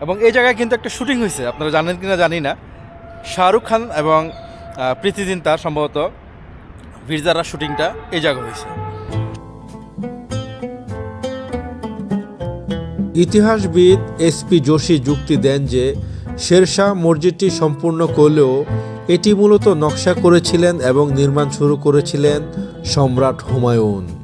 এবং এই জায়গায় কিন্তু একটা শুটিং হয়েছে আপনারা জানেন কি না জানি না। শাহরুখ খান এবং আহ, প্রীতি জিন্তার সম্ভবত বীরজারা শুটিংটা এই জায়গায় হয়েছে। ইতিহাসবিদ এসপি যোশী যুক্তি দেন যে শেরশাহ মসজিদটি সম্পূর্ণ করলেও এটি মূলত নকশা করেছিলেন এবং নির্মাণ শুরু করেছিলেন সম্রাট হুমায়ুন।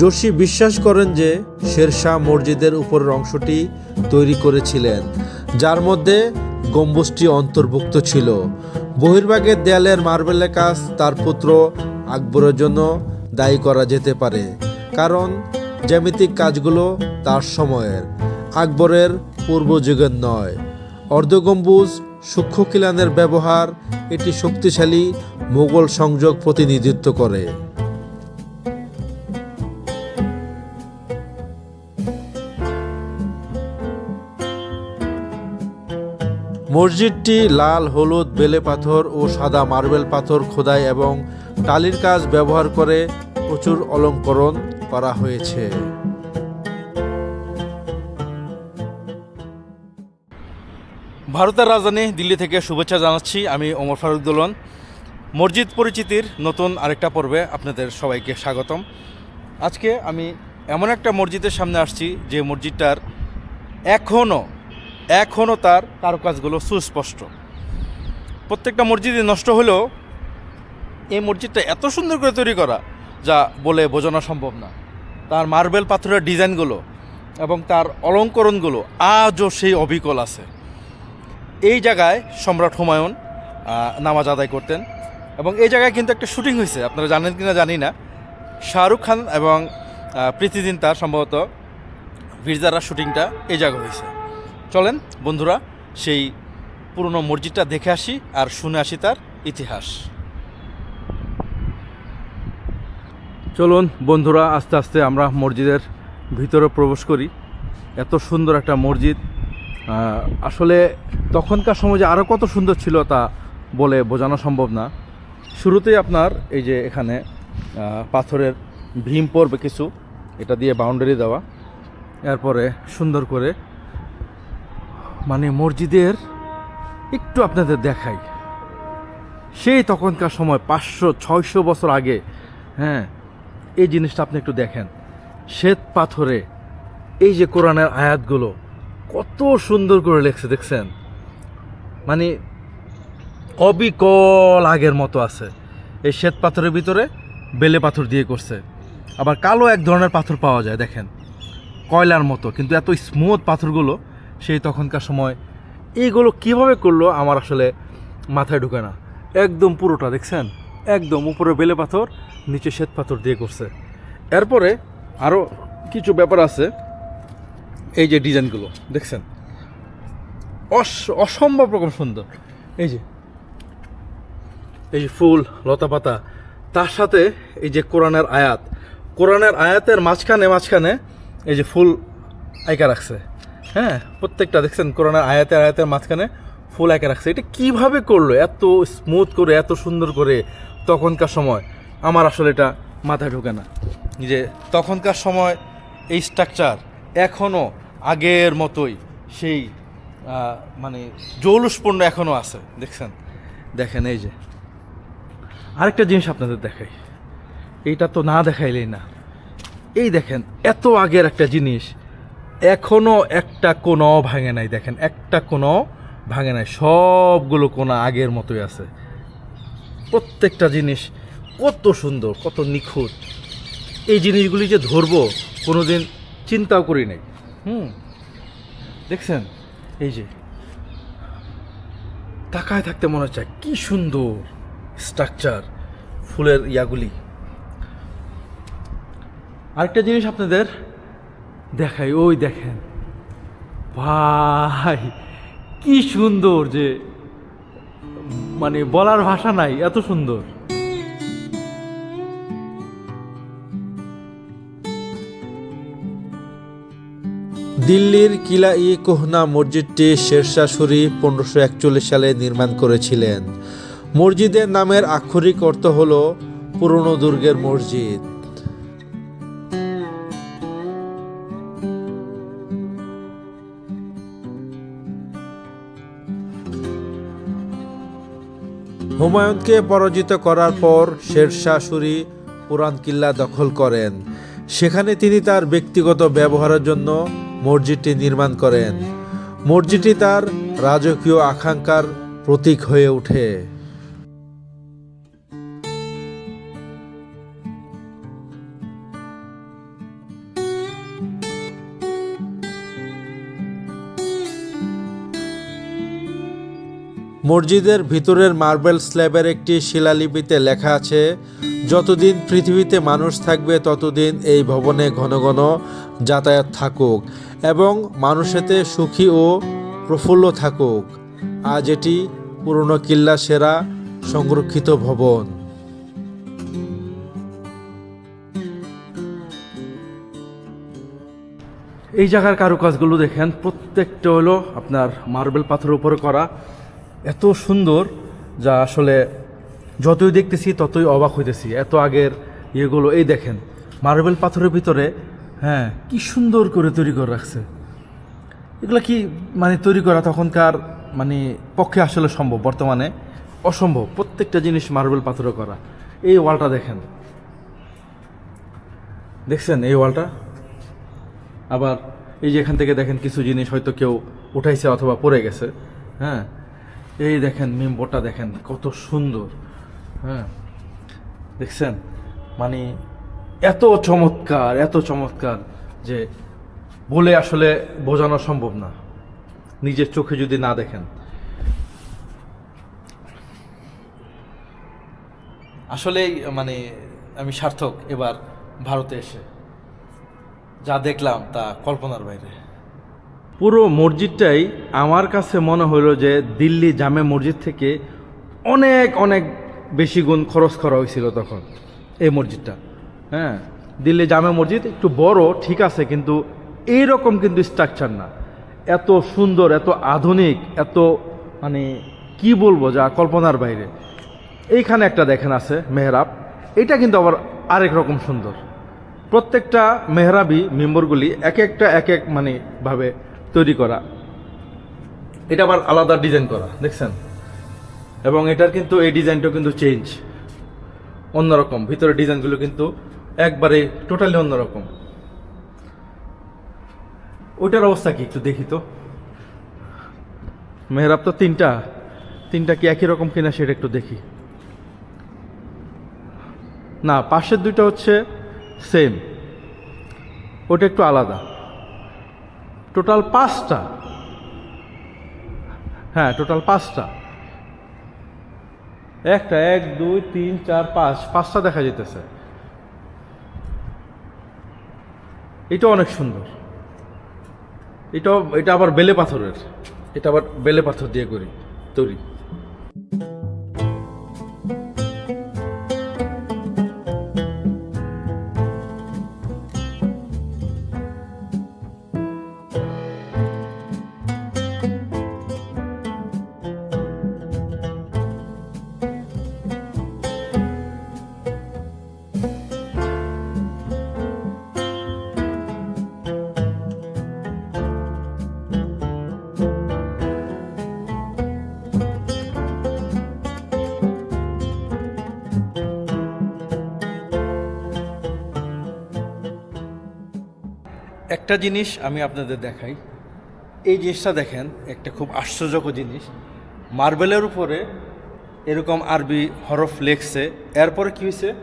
যোশী বিশ্বাস করেন যে শেরশাহ মসজিদের উপরের অংশটি তৈরি করেছিলেন, যার মধ্যে গম্বুজটি অন্তর্ভুক্ত ছিল। বহির্ভাগের দেয়ালের মার্বেলের কাজ তার পুত্র আকবরের জন্য দায়ী করা যেতে পারে, কারণ জ্যামিতিক কাজগুলো তার সময়ের, আকবরের পূর্বযুগের নয়। অর্ধগম্বুজ সূক্ষ্ম কিলানের ব্যবহার এটি শক্তিশালী মোগল সংযোগ প্রতিনিধিত্ব করে। মসজিদটি লাল, হলুদ, বেলে পাথর ও সাদা মার্বেল পাথর খোদাই এবং টালির কাজ ব্যবহার করে প্রচুর অলঙ্করণ করা হয়েছে। ভারতের রাজধানী দিল্লি থেকে শুভেচ্ছা জানাচ্ছি আমি ওমর ফারুক দোলন। মসজিদ পরিচিতির নতুন আরেকটা পর্বে আপনাদের সবাইকে স্বাগতম। আজকে আমি এমন একটা মসজিদের সামনে আসছি যে মসজিদটার এখনও এখনও তার কারুকাজগুলো সুস্পষ্ট। প্রত্যেকটা মসজিদে নষ্ট হলেও এই মসজিদটা এত সুন্দর করে তৈরি করা যা বলে বোঝানো সম্ভব না। তার মার্বেল পাথরের ডিজাইনগুলো এবং তার অলঙ্করণগুলো আজও সেই অবিকল আছে। এই জায়গায় সম্রাট হুমায়ুন নামাজ আদায় করতেন এবং এই জায়গায় কিন্তু একটা শুটিং হয়েছে আপনারা জানেন কিনা জানি না। শাহরুখ খান এবং আহ, প্রীতি জিন্তার সম্ভবত বীরজারা শুটিংটা এই জায়গায় হয়েছে। চলেন, বন্ধুরা, সেই পুরনো মসজিদটা দেখে আসি আর শুনে আসি তার ইতিহাস। চলুন, বন্ধুরা, আস্তে আস্তে আমরা মসজিদের ভিতরে প্রবেশ করি। এত সুন্দর একটা মসজিদ। আসলে তখনকার সময় যে আরও কত সুন্দর ছিল তা বলে বোঝানো সম্ভব না। শুরুতেই আপনার এই যে এখানে পাথরের ভীম পড়বে কিছু, এটা দিয়ে বাউন্ডারি দেওয়া। এরপরে সুন্দর করে মানে মসজিদের একটু আপনাদের দেখাই। সেই তখনকার সময় পাঁচশো, ছয়শো বছর আগে হ্যাঁ এই জিনিসটা আপনি একটু দেখেন। শ্বেত পাথরে এই যে কোরআনের আয়াতগুলো কত সুন্দর করে লেখছে, দেখছেন? মানে অবিকল আগের মতো আছে। এই শ্বেত পাথরের ভিতরে বেলে পাথর দিয়ে করছে। আবার কালো এক ধরনের পাথর পাওয়া যায়, দেখেন। কয়লার মতো, কিন্তু এত স্মুথ পাথরগুলো সেই তখনকার সময়। এইগুলো কীভাবে করল আমার আসলে মাথায় ঢুকে না। একদম পুরোটা দেখছেন? একদম উপরে বেলে পাথর, নিচে শ্বেত পাথর দিয়ে করছে। এরপরে আরও কিছু ব্যাপার আছে, এই যে ডিজাইনগুলো, দেখছেন? অস, অসম্ভব রকম সুন্দর। এই যে এই যে ফুল, লতা পাতা, তার সাথে এই যে কোরআনের আয়াত। কোরআনের আয়াতের মাঝখানে মাঝখানে এই যে ফুল আইকা রাখছে। হ্যাঁ প্রত্যেকটা দেখছেন কোরআনের আয়াতের আয়াতের মাঝখানে ফুল আইকা রাখছে। এটা কীভাবে করল? এত স্মুথ করে, এত সুন্দর করে তখনকার সময়। আমার আসলে এটা মাথায় ঢোকে না। যে তখনকার সময় এই স্ট্রাকচার এখনও আগের মতোই সেই মানে জৌলুসপূর্ণ এখনও আছে। দেখছেন? দেখেন এই যে। আরেকটা জিনিস আপনাদের দেখাই। এইটা তো না দেখাইলেই না। এই দেখেন, এত আগের একটা জিনিস। এখনও একটা কোনো ভাঙে নাই, দেখেন, একটা কোনো ভাঙে নাই, সবগুলো কোনা আগের মতোই আছে। প্রত্যেকটা জিনিস কত সুন্দর, কত নিখুঁত। এই জিনিসগুলি যে ধরবো কোনো দিন চিন্তাও করি নাই। হুম, দেখছেন? এই যে, তাকায় থাকতে মনে হচ্ছে, কি সুন্দর স্ট্রাকচার ফুলের ইয়াগুলি। আরেকটা জিনিস আপনাদের দেখাই, ওই দেখেন। ভাই, কি সুন্দর যে মানে বলার ভাষা নাই, এত সুন্দর। দিল্লির কিলা ই কোহনা মসজিদটি শেরশাহ শরীফ পনেরোশো একচল্লিশ সালে নির্মাণ করেছিলেন। মসজিদের নামের আক্ষরিক অর্থ হল পুরনো দুর্গের মসজিদ। হুমায়ুনকে পরাজিত করার পর শেরশাহ সুরি পুরান কিল্লা দখল করেন। সেখানে তিনি তার ব্যক্তিগত ব্যবহারের জন্য মসজিদটি নির্মাণ করেন। মসজিদটি তার রাজকীয় আকাঙ্ক্ষার প্রতীক হয়ে ওঠে। মসজিদের ভিতরের মার্বেল স্ল্যাবের একটি শিলালিপিতে লেখা আছে, যতদিন পৃথিবীতে মানুষ থাকবে, ততদিন এই ভবনে ঘন ঘন যাতায়াত থাকুক এবং মানুষেতে সুখী ও প্রফুল্ল থাকুক। আজ এটি পুরনো কিল্লা সেরা সংরক্ষিত ভবন। এই জায়গার কারুকাজগুলো দেখেন, প্রত্যেকটা হলো আপনার মার্বেল পাথরের উপরে করা। এত সুন্দর যা আসলে যতই দেখতেছি, ততই অবাক হইতেছি। এত আগের ইয়েগুলো। এই দেখেন, মার্বেল পাথরের ভিতরে হ্যাঁ কি সুন্দর করে তৈরি করে রাখছে। এগুলো কি মানে তৈরি করা তখনকার মানে পক্ষে আসলে সম্ভব? বর্তমানে অসম্ভব। প্রত্যেকটা জিনিস মার্বেল পাথরে করা। এই ওয়ালটা দেখেন। দেখছেন এই ওয়ালটা? আবার এই যে এখান থেকে দেখেন কিছু জিনিস হয়তো কেউ উঠাইছে অথবা পড়ে গেছে। হ্যাঁ এই দেখেন মিম্বোটা দেখেন, কত সুন্দর। হ্যাঁ দেখছেন? মানে এত চমৎকার এত চমৎকার যে বলে আসলে বোঝানো সম্ভব না। নিজের চোখে যদি না দেখেন। আসলেই মানে আমি সার্থক এবার ভারতে এসে। যা দেখলাম তা কল্পনার বাইরে। পুরো মসজিদটাই আমার কাছে মনে হলো যে দিল্লি জামে মসজিদ থেকে অনেক অনেক বেশি গুণ খরচ করা হয়েছিল তখন এই মসজিদটা। হ্যাঁ দিল্লি জামে মসজিদ একটু বড়, ঠিক আছে, কিন্তু এই রকম কিন্তু স্ট্রাকচার না। এত সুন্দর, এত আধুনিক, এত মানে কি বলব, যা কল্পনার বাইরে। এইখানে একটা দেখেন আছে মেহরাব, এটা কিন্তু আবার আরেক রকম সুন্দর। প্রত্যেকটা মেহরাবি মেম্বরগুলি এক একটা, এক এক মানে ভাবে তৈরি করা। এটা আবার আলাদা ডিজাইন করা, দেখছেন? এবং এটার কিন্তু এই ডিজাইনটাও কিন্তু চেঞ্জ অন্যরকম ভিতরে ডিজাইনগুলো কিন্তু একবারে টোটালি অন্যরকম। ওইটার অবস্থা কি একটু দেখি তো? মেহরাব তো তিনটা তিনটা কি একই রকম কিনা সেটা একটু দেখি। না, পাশের দুইটা হচ্ছে সেম ওটা একটু আলাদা। টোটাল পাঁচটা। হ্যাঁ টোটাল পাঁচটা। একটা, এক, দুই, তিন, চার, পাঁচ, পাঁচটা দেখা যেতেছে এটা অনেক সুন্দর। এটা এটা আবার বেলে পাথরের। এটা আবার বেলে পাথর দিয়ে করি তৈরি। একটা জিনিস আমি আপনাদের দেখাই। এই জিনিসটা দেখেন, একটা খুব আশ্চর্যকর জিনিস। মার্বেলের উপরে এরকম আরবি হরফ লেখছে, এরপরে কী হয়েছে?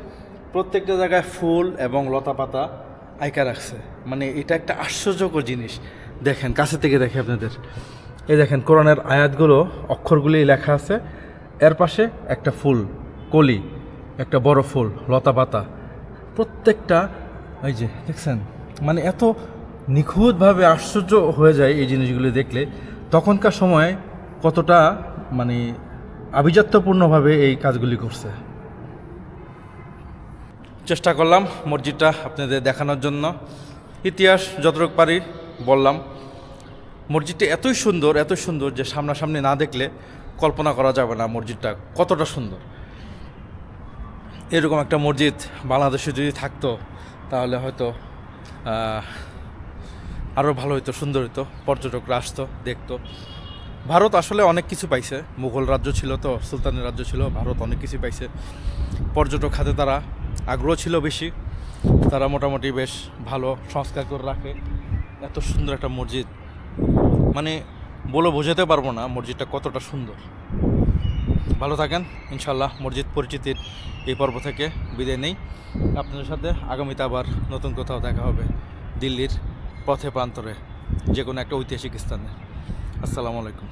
প্রত্যেকটা জায়গায় ফুল এবং লতা পাতা আইকা রাখছে। মানে এটা একটা আশ্চর্যকর জিনিস। দেখেন, কাছে থেকে দেখে আপনাদের। এই দেখেন, কোরআনের আয়াতগুলো অক্ষরগুলি লেখা আছে। এর পাশে একটা ফুল, কলি, একটা বড় ফুল, লতা পাতা। প্রত্যেকটা, এই যে, দেখছেন? মানে এত নিখুঁতভাবে আশ্চর্য হয়ে যায় এই জিনিসগুলি দেখলে। তখনকার সময় কতটা মানে আভিজাত্যপূর্ণভাবে এই কাজগুলি করছে। চেষ্টা করলাম মসজিদটা আপনাদের দেখানোর জন্য। ইতিহাস যতটুকু পারি বললাম। মসজিদটা এতই সুন্দর এত সুন্দর যে সামনাসামনি না দেখলে কল্পনা করা যাবে না মসজিদটা কতটা সুন্দর। এরকম একটা মসজিদ বাংলাদেশে যদি থাকতো, তাহলে হয়তো আরও ভালো হতো সুন্দর হতো পর্যটকরা আসতো, দেখতো। ভারত আসলে অনেক কিছু পাইছে। মুঘল রাজ্য ছিল তো, সুলতানের রাজ্য ছিল, ভারত অনেক কিছু পাইছে। পর্যটক খাতে তারা আগ্রহ ছিল বেশি। তারা মোটামুটি বেশ ভালো সংস্কার করে রাখে। এত সুন্দর একটা মসজিদ। মানে বলে বোঝাতে পারব না মসজিদটা কতটা সুন্দর। ভালো থাকেন ইনশাল্লাহ মসজিদ পরিচিতির এই পর্ব থেকে বিদায় নেই। আপনাদের সাথে আগামীতে আবার নতুন কোথাও দেখা হবে। দিল্লির পথে প্রান্তরে যে কোনো একটা ঐতিহাসিক স্থানে। আসসালামু আলাইকুম।